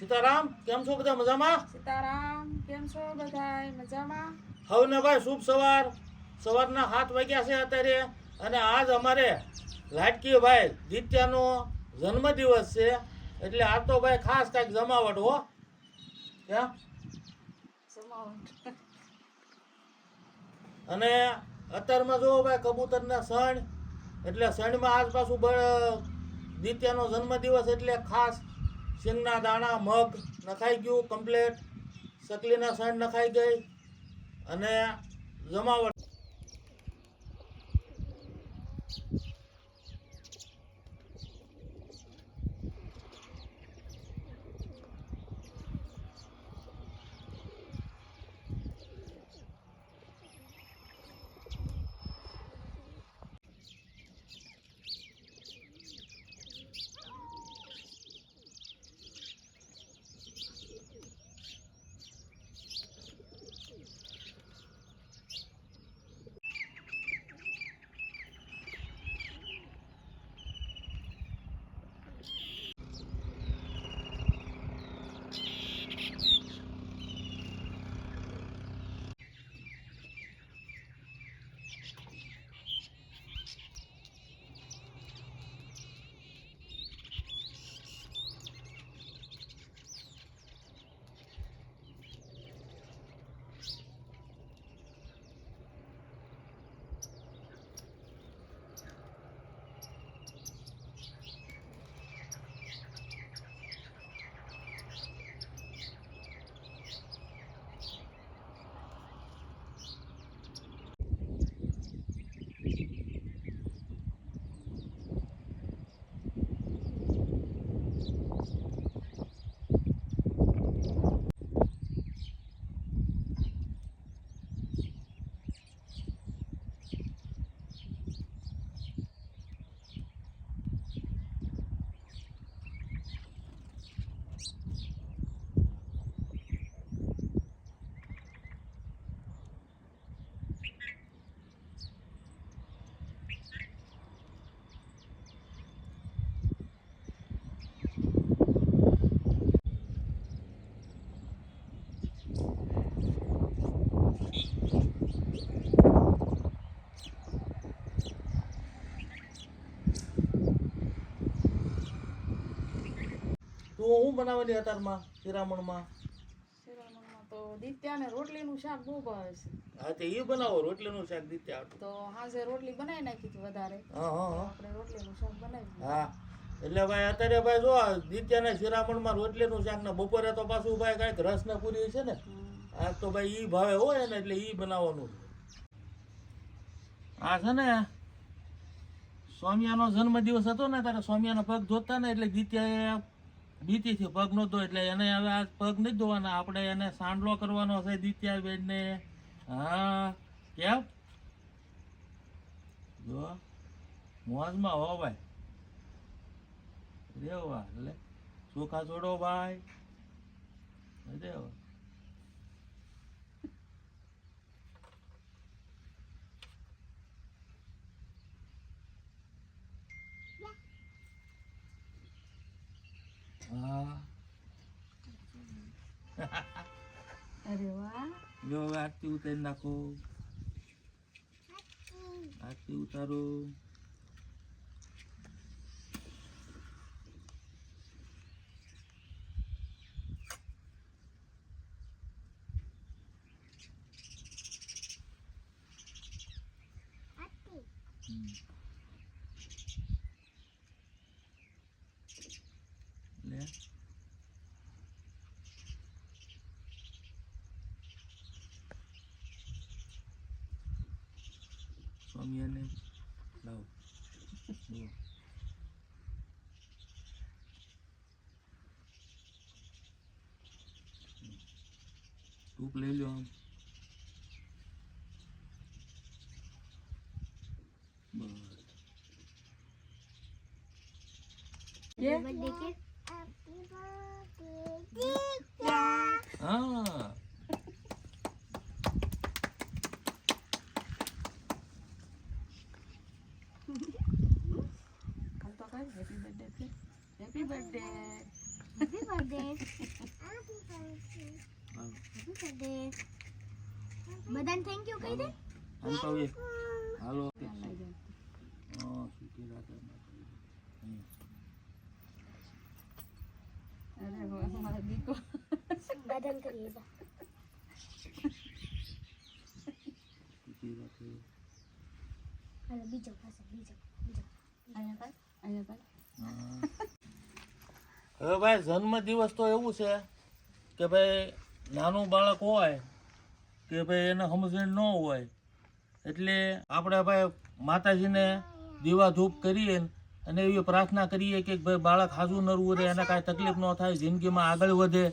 સીતારામ કેમ છો બધા મજામાં? સીતારામ કેમ છો બધાય? મજામાં? હવને ભાઈ શુભ સવાર. સવારના સાત વાગ્યા છે અત્યારે અને આજ અમારે લાટકી ભાઈ દિત્યાનો જન્મદિવસ છે. એટલે આ તો ભાઈ ખાસ કાંઈક જમાવટ હો. ક્યાં? અને અત્યારમાં જો ભાઈ કબૂતરના સણ એટલે સણમાં આજ પાછું દિત્યાનો જન્મદિવસ એટલે ખાસ શીંગના દાણા મગ નખાઈ ગયું કમ્પ્લેટ સકલીના સાઈડ નખાઈ ગઈ. અને જમાવટ બનાવેલી અત્યારમાં શિરામણમાં? શિરામણમાં તો દિત્યાને રોટલીનું શાક બહુ ભાવે છે. હા તે એ બનાવો રોટલીનું શાક દિત્યા તો હાજે રોટલી બનાવી નાખી હતી વધારે. હા હા હા. આપણે રોટલીનું શાક બનાવી હા. એટલે ભાઈ અત્યારે ભાઈ જો દિત્યાને શિરામણમાં રોટલીનું શાક ને બપોરે તો પાછું ભાઈ કાંઈક રસ ને પૂરી છે ને? આ તો ભાઈ ઈ ભાવે હોય ને એટલે ઈ બનાવવાનું આ છે ને સ્વામિયાનો જન્મદિવસ હતો ને ત્યારે સ્વામિયાનો પગ ધોતા ને એટલે દિત્યાએ બીતીથી પગ નો ધો એટલે એને હવે આ પગ નહીં ધોવાના. આપણે એને સાંડલો કરવાનો છે દિત્યાબેનને. હા, કેમ? જો, મોજમાં હો ભાઈ. રેવા એટલે સુખા છોડો ભાઈ. રેવા. હા અરે વાહ જો હવે આરતી ઉતારી નાખો સ્વામિયાને લાવો જુઓ. ધૂપ લઈ લો આમ બસ હા હાલ તો કઈ હેપી બર્થડે બધાને થેન્ક યુ કહી દે આમ તો હવે હાલો લઈ જાઓ. હા, સુખી રાખે. હમ. અરે વાહ, મારો દીકરો બધાને કરીએ જા. સુખી રાખે. હાલો બીજો પાસે બીજો બીજો અહીંયા કાઢ અહીંયા કાઢ હવે ભાઈ જન્મ દિવસ તો એવું છે કે ભાઈ નાનું બાળક હોય કે ભાઈ એને સમજણ ન હોય, એટલે આપણે ભાઈ માતાજીને દીવા ધૂપ કરીએ અને એવી પ્રાર્થના કરીએ કે ભાઈ બાળક હાજુ નરવું રહે, એને કાંઈ તકલીફ ન થાય, જિંદગીમાં આગળ વધે.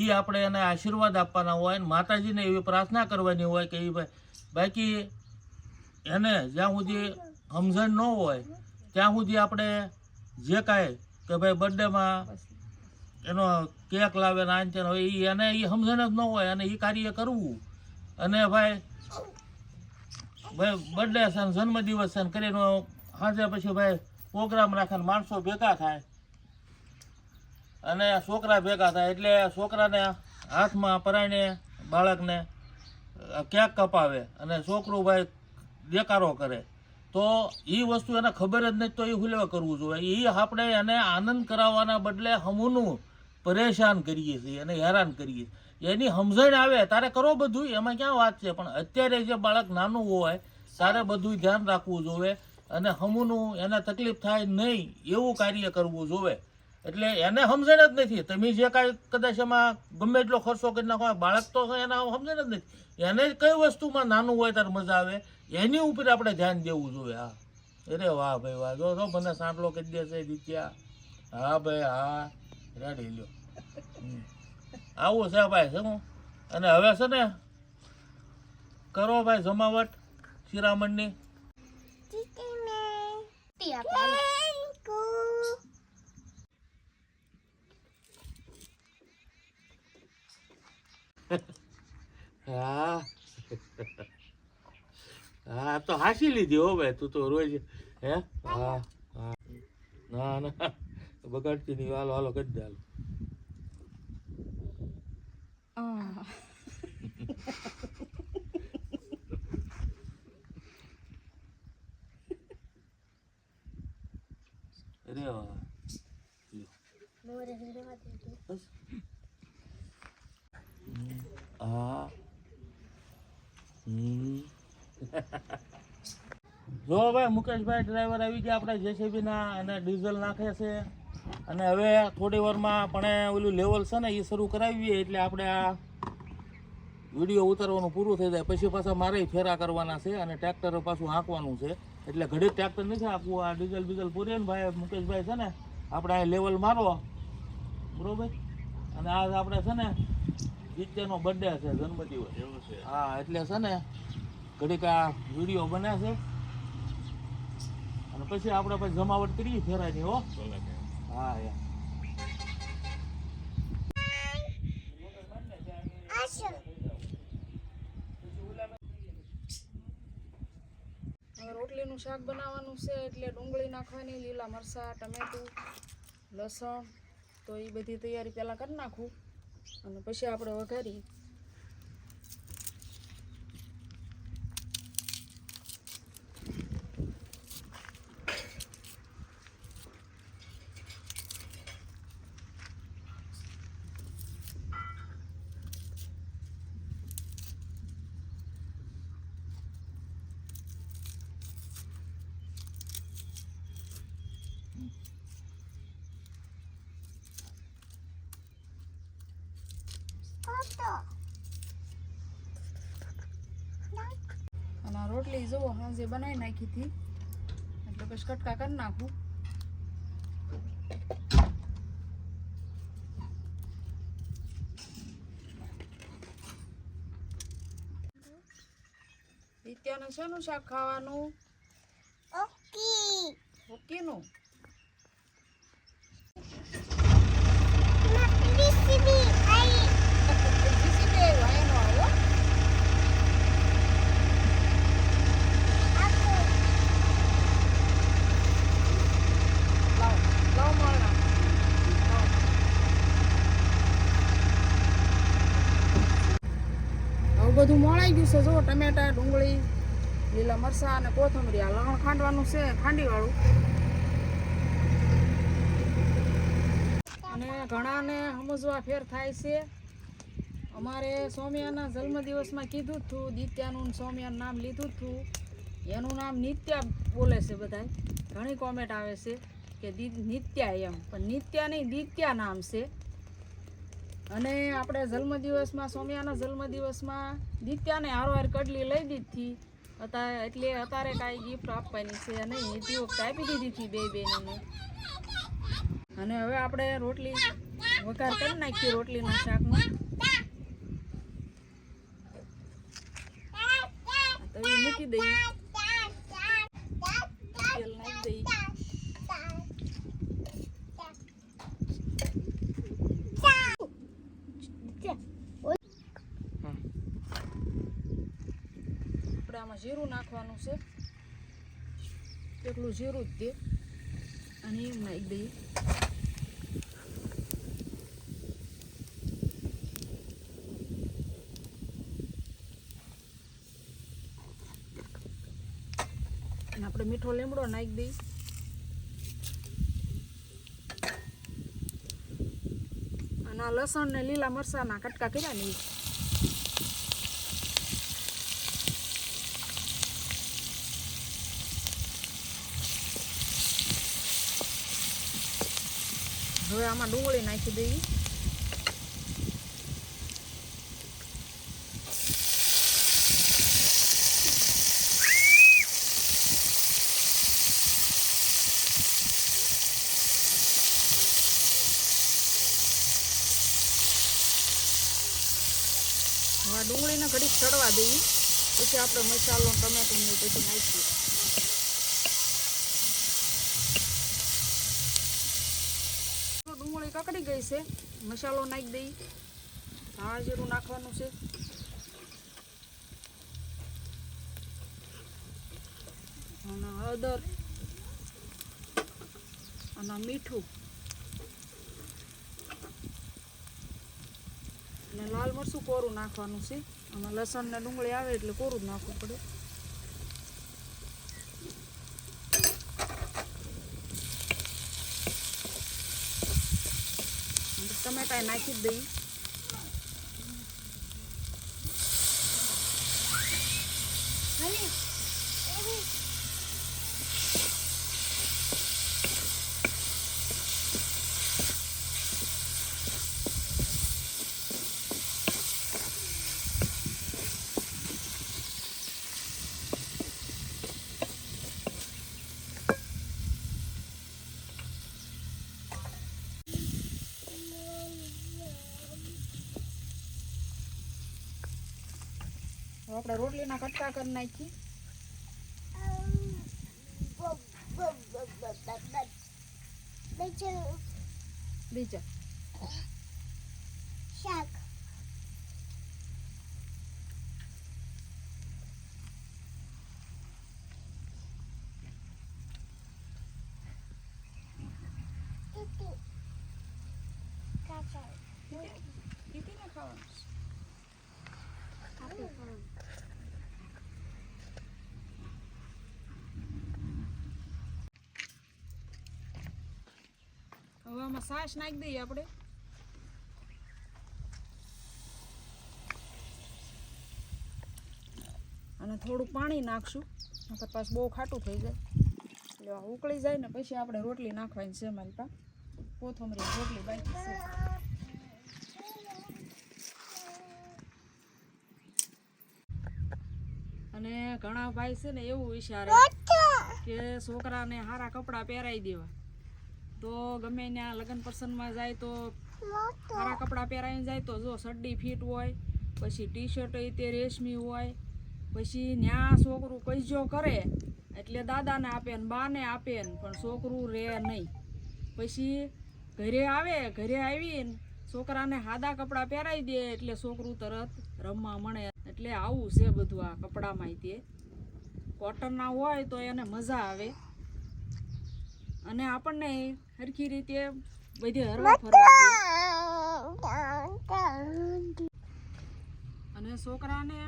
એ આપણે એને આશીર્વાદ આપવાના હોય અને માતાજીને એવી પ્રાર્થના કરવાની હોય કે એ ભાઈ, બાકી એને જ્યાં સુધી સમજણ ન હોય, ત્યાં સુધી આપણે જે કાંઈ કે ભાઈ બર્થડેમાં એનો કેક લાવે ને આન તેનો એ એને એ સમજણ જ ન હોય અને એ કાર્ય કરવું. અને ભાઈ ભાઈ બર્થડે છે ને જન્મદિવસ છે ને કરીને સાંજે પછી ભાઈ પ્રોગ્રામ રાખે ને માણસો ભેગા થાય. અને છોકરા ભેગા થાય એટલે છોકરાને હાથમાં પરાયણે બાળકને ક્યાંક કેક કપાવે અને છોકરું ભાઈ દેકારો કરે. તો એ વસ્તુ એને ખબર જ નથી તો એ હુલેવા કરવું જોઈએ. એ આપણે એને આનંદ કરાવવાના બદલે હમુનું પરેશાન કરીએ છીએ અને હેરાન કરીએ છીએ. એની સમજણ આવે તારે કરો બધું એમાં ક્યાં વાત છે? પણ અત્યારે જે બાળક નાનું હોય તારે બધું ધ્યાન રાખવું જોઈએ અને હમુનું એને તકલીફ થાય નહીં એવું કાર્ય કરવું જોઈએ. એટલે એને સમજણ જ નથી. તમે જે કાંઈ કદાચ એમાં ગમે એટલો ખર્ચો કરી નાખો બાળક તો એને સમજણ જ નથી. એને કઈ વસ્તુમાં નાનું હોય ત્યારે મજા આવે? એની ઉપર આપણે ધ્યાન દેવું જોઈએ, હા. અરે વાહ ભાઈ, વાહ. જો તો મને સાંટલો કરી દેશે દીત્યા. હા ભાઈ, હા. રેડી, લ્યો. આવું છે ભાઈ, શું? અને હવે છે ને, કરો ભાઈ જમાવટ શિરામણની. હા. હા તો હાસી લીધી હો ભાઈ તું તો રોજ હે? હા હા. ના ના બગાડતી નહીં. હાલો હાલો કરી દે હાલો. અરે વાહ. બસ હા હમ. જો ભાઈ મુકેશભાઈ ડ્રાઈવર આવી ગયા આપણે જેસીબીના અને ડીઝલ નાખે છે. અને હવે થોડી વારમાં પણ ઓલું લેવલ છે ને એ શરૂ કરાવીએ એટલે આપણે આ વીડિયો ઉતારવાનું પૂરું થઈ જાય. પછી પાછા મારે ફેરા કરવાના છે અને ટ્રેક્ટર પાછું હાંકવાનું છે. એટલે ઘડી ટ્રેક્ટર નથી હાંકવું આ ડીઝલ બીઝલ પૂરીએ ને ભાઈ મુકેશભાઈ છે ને આપણે આ લેવલ મારો. બરોબર? અને આજ આપણે છે ને જીત્યાનો બર્થડે છે જન્મદિવસ. એવું છે. હા એટલે છે ને ઘડીક આ વીડિયો બને છે. અને પછી આપણે પછી જમાવટ કરીએ ફેરાની હો. હા યાર રોટલીનું શાક બનાવવાનું છે એટલે ડુંગળી નાખવાની લીલા મરચાં ટમેટું લસણ. તો એ બધી તૈયારી પહેલાં કરી નાખું. અને પછી આપણે વઘારી અને આ રોટલી જુઓ સાંજે બનાવી નાખી હતી. એટલે પછી કટકા કરી નાખું. નિત્યાને શેનું શાક ખાવાનું? ઓકેનું જીસીબી આવ્યો એનો આવ્યો લાવ લાવ મળના લાવ બધું દિવસે છે. જો ટમેટા, ડુંગળી, લીલા મરચાં અને કોથમરી. આ લણ ખાંડવાનું છે ખાંડીવાળું. અને ઘણાને સમજવા ફેર થાય છે. અમારે સૌમ્યાના જન્મદિવસમાં કીધું હતું દિત્યાનું સૌમ્યાનું નામ લીધું હતું એનું નામ નિત્યા બોલે છે બધાય. ઘણી કોમેન્ટ આવે છે કે નિત્યા એમ. પણ નિત્યા નહીં, દિત્યા નામ છે. અને આપણે જન્મદિવસમાં સૌમ્યાના જન્મદિવસમાં દિત્યાને હારવાર કડલી લઈ દીધી. અત્યારે એટલે અત્યારે કાંઈ ગિફ્ટ આપવાની છે નહીં. તે વખતે આપી દીધી હતી બે બેનને અને હવે આપણે રોટલી વઘાર કરી નાખીએ રોટલીના શાકમાં. તો એ મૂકી દઈએ તેલ નાખી દઈએ આપણે આમાં જીરું નાખવાનું છે. એટલું જીરું જ તે અને એમ નાખી દઈએ. આપણે મીઠો લીમડો નાખી દઈએ. અને લસણ ને લીલા મરચાંના કટકા કર્યા ને હવે આમાં ડુંગળી નાખી દઈએ. ડુંગળીને ઘડીક ચડવા દઈએ. પછી આપણે મસાલો ટમેટું પછી નાખીએ તો ડુંગળી ગઈ છે. મસાલો નાખી દઈ. ધાણા જીરું નાખવાનું છે. અને હળદર અને મીઠું. અને લાલ મરચું કોરું નાખવાનું છે. આમાં લસણ ને ડુંગળી આવે એટલે કોરું જ નાખવું પડે. અને ટમેટા નાખી આપણે રોટલીના કટકા કરી નાખીએ. બીજા કીધી ને ખાવાનું હવે આમાં સાસ નાખી દઈએ આપણે. અને થોડું પાણી નાખશું. નકર પાછું બહુ ખાટું થઈ જાય. એટલે ઉકળી જાય ને પછી આપણે રોટલી નાખવાની છે મારી પાસે. કોથમરી રોટલી બાકી છે. અને ઘણા ભાઈ છે ને એવું વિચારે કે છોકરાને સારા કપડાં પહેરાવી દેવા. તો ગમે ત્યાં લગ્ન પ્રસંગમાં જાય તો સારા કપડાં પહેરાવીને જાય તો જો સડ્ડી ફીટ હોય, પછી ટી શર્ટ તે રેશમી હોય, પછી ન્યા છોકરું કૈજો કરે, એટલે દાદાને આપે ને બાને આપે ને, પણ છોકરું રહે નહીં. પછી ઘરે આવે, ઘરે આવીને છોકરાને સાદા કપડાં પહેરાવી દે, એટલે છોકરું તરત રમવા મળે. એટલે આવું છે બધું આ કપડામાં તે. કોટનના હોય તો એને મજા આવે. અને આપણને સરખી રીતે બધી હરવા ફરવા અને છોકરાને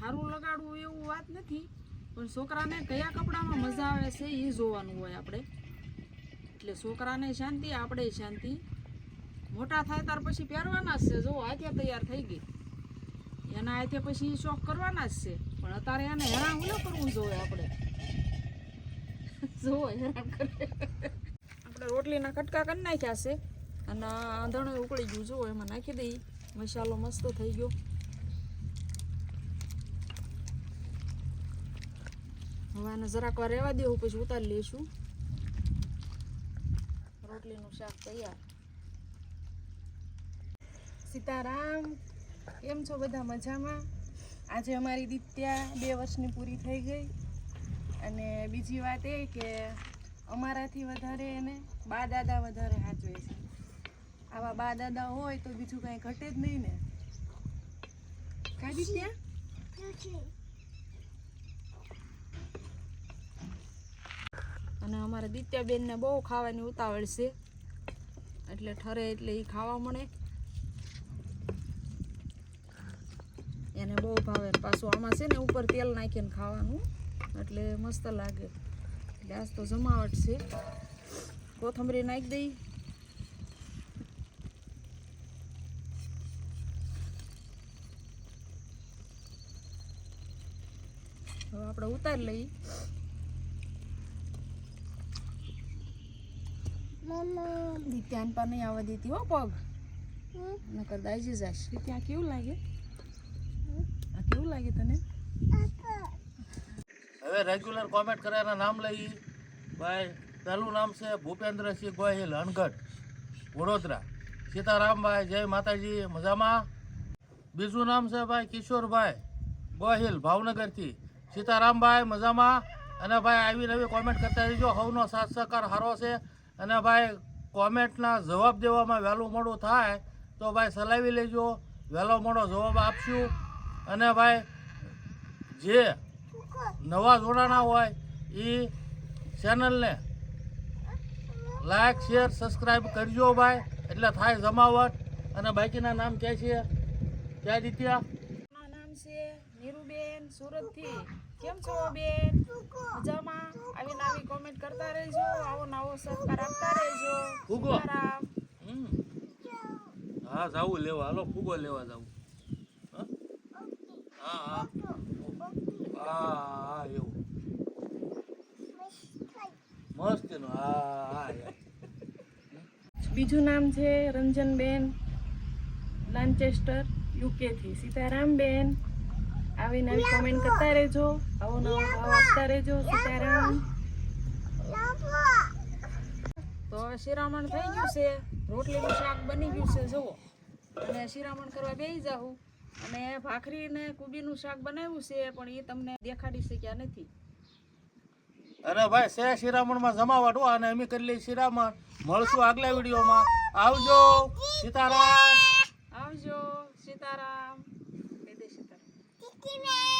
સારું લગાડવું એવું વાત નથી પણ છોકરાને કયા કપડામાં મજા આવે છે એ જોવાનું હોય આપણે. એટલે છોકરાને શાંતિ આપણે શાંતિ. મોટા થાય ત્યાર પછી પહેરવાના જ છે. જો હાથે તૈયાર થઈ ગઈ. એના હાથે પછી શોખ કરવાના જ છે. પણ અત્યારે એને હેરાન ન કરવું જોઈએ આપણે. જોવો હેરાન કરે. રોટલીના કટકા કરી નાખ્યા છે. અને આંધણું ઉકળી ગયું, જુઓ, એમાં નાખી દઈ. મસાલો મસ્ત થઈ ગયો. હવે આને જરાક વાર રહેવા દેવું, પછી ઉતારી લઈશું. રોટલીનું શાક તૈયાર. સીતારામ, કેમ છો બધા મજામાં? આજે અમારી દિત્યા બે વર્ષની પૂરી થઈ ગઈ. અને બીજી વાત એ કે અમારાથી વધારે એને બા દાદા વધારે સાચવે છે. આવા બા દાદા હોય તો બીજું કાંઈ ઘટે જ નહીં ને. કાઢી ત્યાં અને અમારે દિત્યાબેનને બહુ ખાવાની ઉતાવળ છે. એટલે ઠરે એટલે એ ખાવા મળે. એને બહુ ભાવે પાછું આમાં છે ને ઉપર તેલ નાખીને ખાવાનું. એટલે મસ્ત લાગે. એટલે આજ તો જમાવટ છે. કોથમરી નાખી દઈ. હવે આપણે ઉતારી લઈએ. દિત્યાન પર નહીં આવવા દેતી હો પગ. નકર દાજી જાશ. ત્યાં કેવું લાગે? આ કેવું લાગે તને? હવે રેગ્યુલર કોમેન્ટ કર્યાના નામ લઈ. ભાઈ, પહેલું નામ છે ભૂપેન્દ્રસિંહ ગોહિલ, હનગઢ, વડોદરા. સીતારામભાઈ, જય માતાજી, મજામાં? બીજું નામ છે ભાઈ, કિશોરભાઈ ગોહિલ, ભાવનગરથી. સીતારામભાઈ, મજામાં? અને ભાઈ, આવી નવી કોમેન્ટ કરતા રહીજો. હવનો સાથ સહકાર સારો છે. અને ભાઈ કોમેન્ટના જવાબ દેવામાં વહેલું મોડું થાય તો ભાઈ, સલાવી લેજો. વહેલો મોડો જવાબ આપશું. અને ભાઈ, જે નવા જોડાણા હોય એ ચેનલને લાઈક શેર સબસ્ક્રાઈબ કરજો ભાઈ. એટલે થાય જમાવટ. અને બાકીના નામ ક્યાં છે? ક્યાં મારું નામ છે નીરુબેન સુરતથી. કેમ છો બેન? મજામાં? આવી નવી કોમેન્ટ કરતા રહેજો. આવો નવો સહકાર આપતા રહેજો. ફૂગો. હા જાવું લેવા. હાલો ફૂગો લેવા જાવું. હા હા. હા મસ્ત એનું હા બીજું નામ છે રંજનબેન લાન્ચેસ્ટર યુકેથી સીતારામબેન આવી નવી કોમેન્ટ કરતા રહેજો. આવો નવો ભાવ આપતા રહેજો, સીતારામ. તો હવે શિરામણ થઈ ગયું છે. રોટલીનું શાક બની ગયું છે, જુઓ. અને શિરામણ કરવા બેસી જાઉં. અને ભાખરી ને કુબીનું શાક બનાવ્યું છે પણ એ તમને દેખાડી શક્યા નથી. અરે ભાઈ સે શિરામણમાં જમાવટ હો અને અમે કરી લઈ શિરામણ. મળશું આગલા વિડીયોમાં. આવજો સીતારામ. આવજો સીતારામ. સીતારામ.